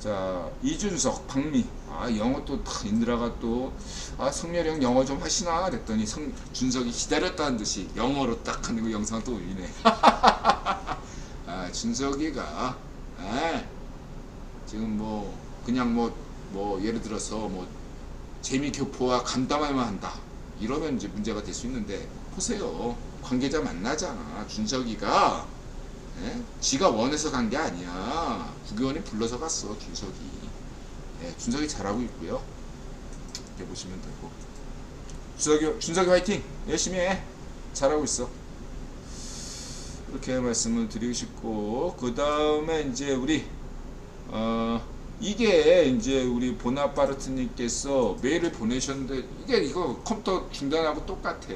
자 이준석, 박미. 아 영어 또탁 인드라가 또아 성렬이 형 영어 좀 하시나 그랬더니 성 준석이 기다렸다는 듯이 영어로 딱 하는 거 영상 또 올리네. 아 준석이가 아, 지금 뭐 그냥 뭐뭐 예를 들어서 뭐 재미 교포와 간담회만 한다 이러면 이제 문제가 될 수 있는데 보세요 관계자 만나잖아 준석이가 예? 지가 원해서 간 게 아니야. 국회의원이 불러서 갔어 준석이. 예, 준석이 잘하고 있고요. 이렇게 보시면 되고. 준석이 준석이 화이팅! 열심히 해. 잘하고 있어. 이렇게 말씀을 드리고 싶고 그 다음에 이제 우리 어 이게 이제 우리 보나파르트님께서 메일을 보내셨는데 이게 이거 컴퓨터 중단하고 똑같아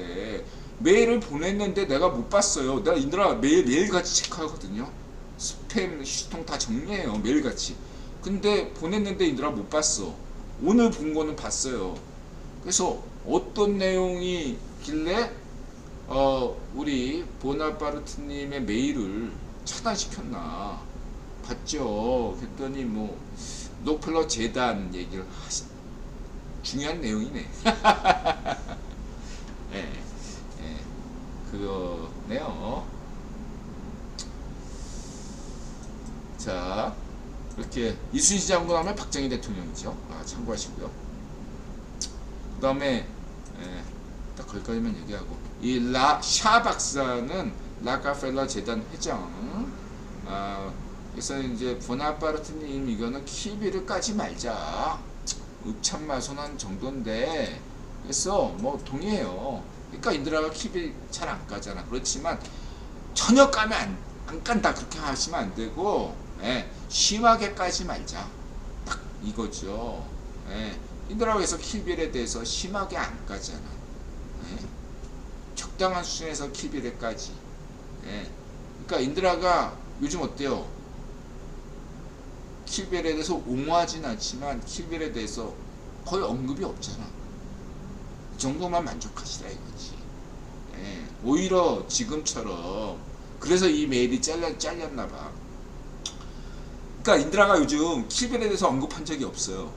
메일을 보냈는데 내가 못 봤어요. 내가 인드라 매일 매일같이 체크하거든요. 스팸 휴통 다 정리해요 매일같이. 근데 보냈는데 인드라 못 봤어. 오늘 본 거는 봤어요. 그래서 어떤 내용이 길래 어 우리 보나파르트님의 메일을 차단시켰나 봤죠. 그랬더니 뭐 노플러 재단 얘기를 하시 중요한 내용이네. 예, 예, 그거네요. 자, 이렇게 이순신 장군 하면 박정희 대통령이죠. 아, 참고하시고요. 그 다음에 예, 딱 거기까지만 얘기하고 이 라 샤 박사는 라카펠라 재단 회장. 아, 그래서 이제 보나파르트님 이거는 키비를 까지 말자. 읍참마선한 정도인데 그래서 뭐 동의해요. 그러니까 인드라가 키비 잘 안 까잖아. 그렇지만 전혀 까면 안, 안 깐다 그렇게 하시면 안 되고 예, 심하게 까지 말자. 딱 이거죠. 예, 인드라가 그래서 키빌에 대해서 심하게 안 까잖아. 예, 적당한 수준에서 키빌에까지. 예, 그러니까 인드라가 요즘 어때요? 킬벨에 대해서 옹호하진 않지만 킬벨에 대해서 거의 언급이 없잖아. 이 정도만 만족하시라 이거지. 예, 오히려 지금처럼 그래서 이 메일이 잘려, 잘렸나 봐. 그러니까 인드라가 요즘 킬벨에 대해서 언급한 적이 없어요.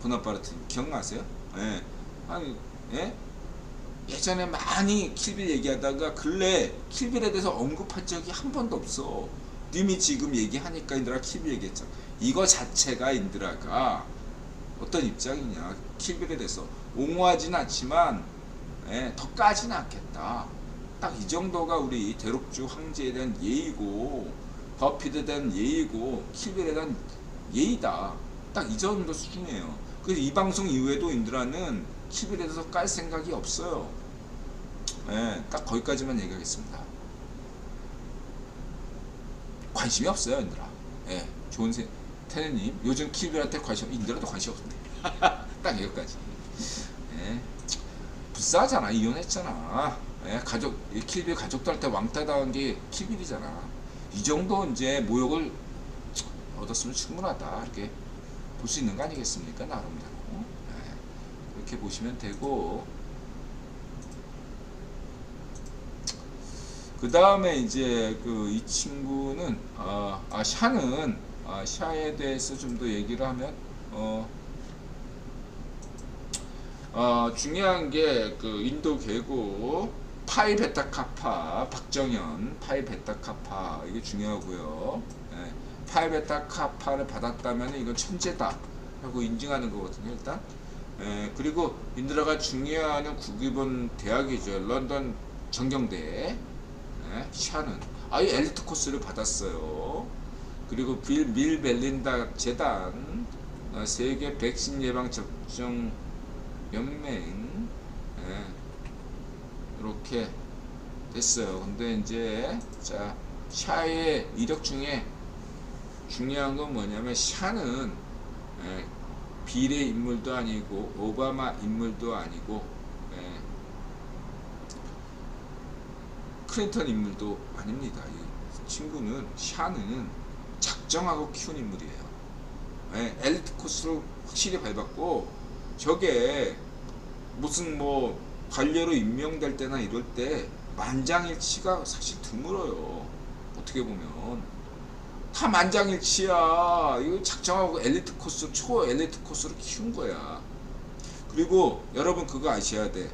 보나파르트 기억나세요? 예. 아니, 예? 예전에 많이 킬빌 얘기하다가 근래 킬빌에 대해서 언급한 적이 한 번도 없어. 님이 지금 얘기하니까 인드라 킬빌 얘기했죠. 이거 자체가 인드라가 어떤 입장이냐. 킬빌에 대해서 옹호하진 않지만 예, 더 까지는 않겠다. 딱 이 정도가 우리 대륙주 황제에 대한 예의고 버피드에 대한 예의고 킬빌에 대한 예의다. 딱 이 정도 수준이에요. 그래서 이 방송 이후에도 인드라는 킬빌에 대해서 깔 생각이 없어요. 예, 딱 거기까지만 얘기하겠습니다. 관심이 없어요, 인드라. 예, 좋은 세, 테네님 요즘 킬빌한테 관심, 인드라도 관심 없네. 딱 여기까지. 예, 불쌍하잖아, 이혼했잖아. 예, 가족, 이 킬빌 가족들한테 왕따 당한 게 킬빌이잖아. 이 정도 이제 모욕을 얻었으면 충분하다. 이렇게 볼 수 있는 거 아니겠습니까, 나름대로. 예, 이렇게 보시면 되고. 그 다음에 이제 그 이 친구는 아, 아 샤는 아, 샤에 대해서 좀 더 얘기를 하면 어, 어 중요한 게 그 인도 계고 파이 베타 카파 박정현 파이 베타 카파 이게 중요하고요. 예, 파이 베타 카파를 받았다면 이건 천재다 하고 인증하는 거거든요. 일단 예, 그리고 인드라가 중요한 국기본 대학이죠. 런던 정경대 네, 샤는 아예 엘리트 코스를 받았어요. 그리고 빌 밀 벨린다 재단 어, 세계 백신 예방 접종 연맹 예, 이렇게 됐어요. 근데 이제 자 샤의 이력 중에 중요한 건 뭐냐면 샤는 예, 빌의 인물도 아니고 오바마 인물도 아니고 예, 클린턴 인물도 아닙니다. 이 친구는 샤는 작정하고 키운 인물이에요. 예, 엘리트 코스로 확실히 밟았고 저게 무슨 뭐 관료로 임명될 때나 이럴 때 만장일치가 사실 드물어요. 어떻게 보면 다 만장일치야. 이거 작정하고 엘리트 코스, 초 엘리트 코스로 키운 거야. 그리고 여러분 그거 아셔야 돼.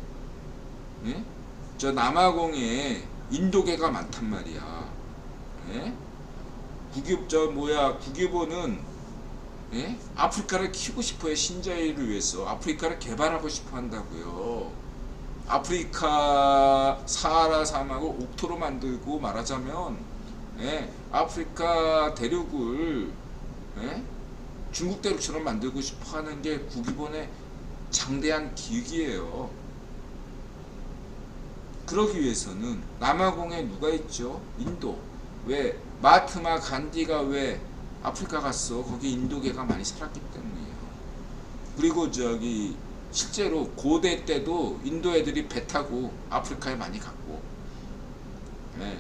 예? 저 남아공에 인도계가 많단 말이야. 예? 국유 저 뭐야 국유보는 예? 아프리카를 키우고 싶어요 신자유를 위해서 아프리카를 개발하고 싶어 한다고요. 아프리카 사하라 사막을 옥토로 만들고 말하자면 예? 아프리카 대륙을 예? 중국 대륙처럼 만들고 싶어 하는 게 국유본의 장대한 기획이에요. 그러기 위해서는 남아공에 누가 있죠? 인도. 왜 마트마 간디가 왜 아프리카 갔어? 거기 인도계가 많이 살았기 때문이에요. 그리고 저기 실제로 고대 때도 인도 애들이 배 타고 아프리카에 많이 갔고. 예.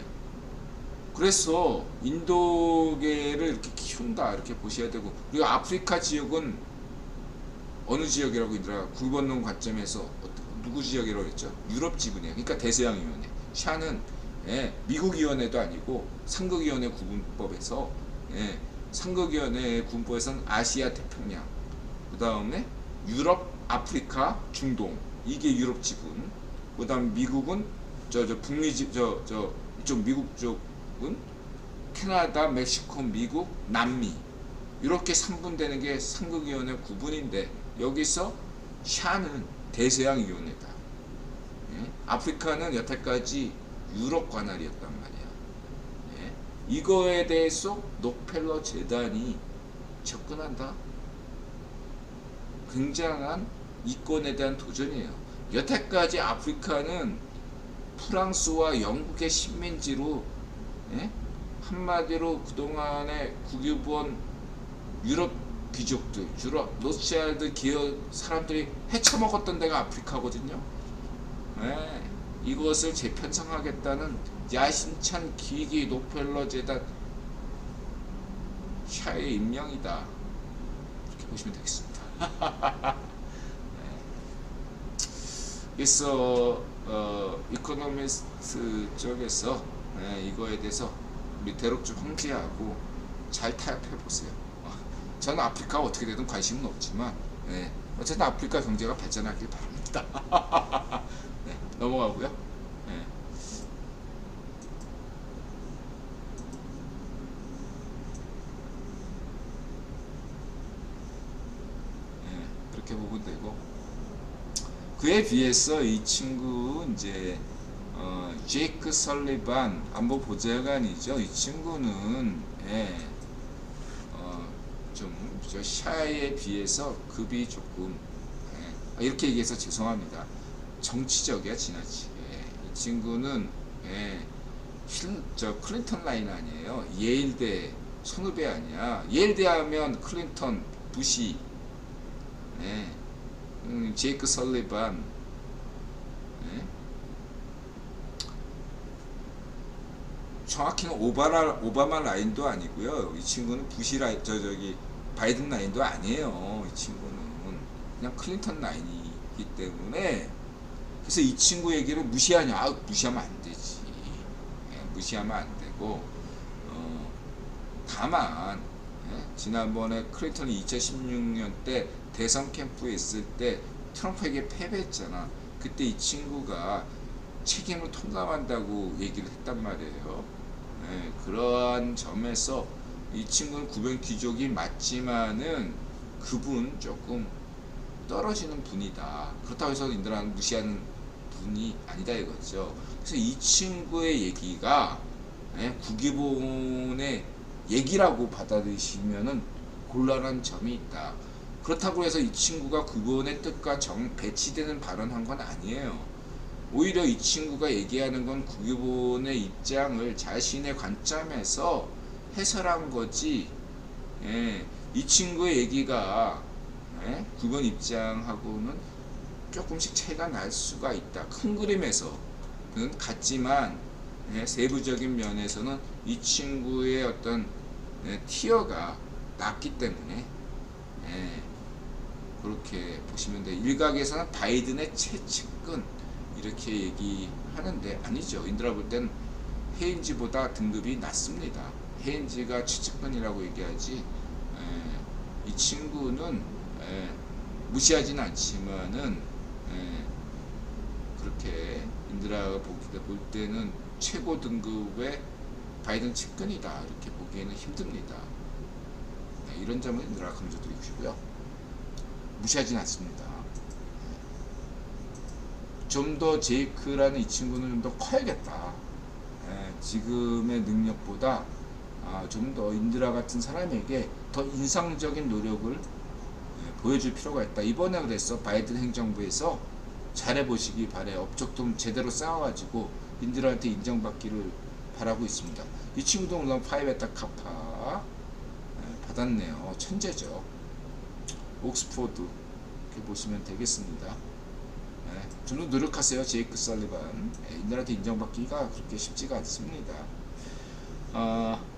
그래서 인도계를 이렇게 키운다 이렇게 보셔야 되고 그리고 아프리카 지역은 어느 지역이라고 얘들아 굴건론 관점에서 누구 지역이라고 했죠? 유럽 지분이에요. 그러니까 대서양위원회. 샤는 예, 미국 위원회도 아니고 상극위원회 구분법에서 예, 상극위원회 구분법에서는 아시아 태평양 그 다음에 유럽, 아프리카, 중동 이게 유럽 지분. 그 다음 미국은 저 저 북미 지저저 이쪽 미국 쪽은 캐나다, 멕시코, 미국, 남미 이렇게 3분되는 게 상극위원회 구분인데 여기서 샤는 대서양위원회다. 예? 아프리카는 여태까지 유럽 관할이었단 말이야. 예? 이거에 대해서 록펠러 재단이 접근한다. 굉장한 이권에 대한 도전이에요. 여태까지 아프리카는 프랑스와 영국의 식민지로 예? 한마디로 그동안에 국유본 유럽 귀족들, 유럽 로스차일드 기업 사람들이 헤쳐먹었던 데가 아프리카거든요. 예, 이것을 재편성하겠다는 야심찬 기기 노펠러 재단 샤의 임명이다. 이렇게 보시면 되겠습니다. 네. 그래서 어, 이코노미스트 쪽에서 예, 이거에 대해서 우리 대륙적 황제하고 잘 타협해 보세요. 어, 저는 아프리카 어떻게 되든 관심은 없지만 예, 어쨌든 아프리카 경제가 발전하길 바랍니다. 네, 넘어가고요. 예. 예, 그렇게 보면 되고 그에 비해서 이 친구 이제 어, 제이크 설리반 안보 보좌관이죠. 이 친구는 예, 어, 좀저 샤에 비해서 급이 조금 예, 이렇게 얘기해서 죄송합니다. 정치적이야 지나치게. 이 친구는 예, 힐, 저 클린턴 라인 아니에요. 예일대 선후배 아니야. 예일대 하면 클린턴, 부시, 예, 음, 제이크 설리반, 예? 정확히는 오바라, 오바마 라인도 아니고요. 이 친구는 부시 라인, 저 저기 바이든 라인도 아니에요. 이 친구는 그냥 클린턴 라인이기 때문에 그래서 이 친구 얘기를 무시하냐? 아, 무시하면 안 되지. 예, 무시하면 안 되고 어, 다만 예, 지난번에 클린턴이 2016년 때 대선 캠프에 있을 때 트럼프에게 패배했잖아. 그때 이 친구가 책임을 통감한다고 얘기를 했단 말이에요. 예, 그러한 점에서 이 친구는 구변 귀족이 맞지만은 그분 조금 떨어지는 분이다. 그렇다고 해서 인들은 무시하는 분이 아니다 이거죠. 그래서 이 친구의 얘기가 예, 국기본의 얘기라고 받아들이시면은 곤란한 점이 있다. 그렇다고 해서 이 친구가 국본의 뜻과 정 배치되는 발언한 건 아니에요. 오히려 이 친구가 얘기하는 건 국유본의 입장을 자신의 관점에서 해설한 거지. 예, 이 친구의 얘기가 예, 국유본 입장하고는 조금씩 차이가 날 수가 있다. 큰 그림에서는 같지만 예, 세부적인 면에서는 이 친구의 어떤 예, 티어가 낮기 때문에 예, 그렇게 보시면 돼요. 일각에서는 바이든의 최측근 이렇게 얘기하는데 아니죠. 인드라 볼 때는 헤인지보다 등급이 낮습니다. 헤인지가 최측근이라고 얘기하지 에, 이 친구는 에, 무시하진 않지만은 에, 그렇게 인드라가 보기 볼 때는 최고 등급의 바이든 측근이다 이렇게 보기에는 힘듭니다. 네, 이런 점을 인드라가 강조드리고 싶고요. 무시하진 않습니다. 좀 더 제이크라는 이 친구는 좀 더 커야겠다. 예, 지금의 능력보다 아, 좀더 인드라 같은 사람에게 더 인상적인 노력을 예, 보여줄 필요가 있다. 이번에 그랬어 바이든 행정부에서 잘해보시기 바래. 업적 좀 제대로 쌓아가지고 인드라한테 인정받기를 바라고 있습니다. 이 친구도 물론 파이베타 카파 예, 받았네요. 천재죠. 옥스포드 이렇게 보시면 되겠습니다. 예, 좀더 노력하세요, 제이크 설리반. 예, 인들한테 인정받기가 그렇게 쉽지가 않습니다. 아,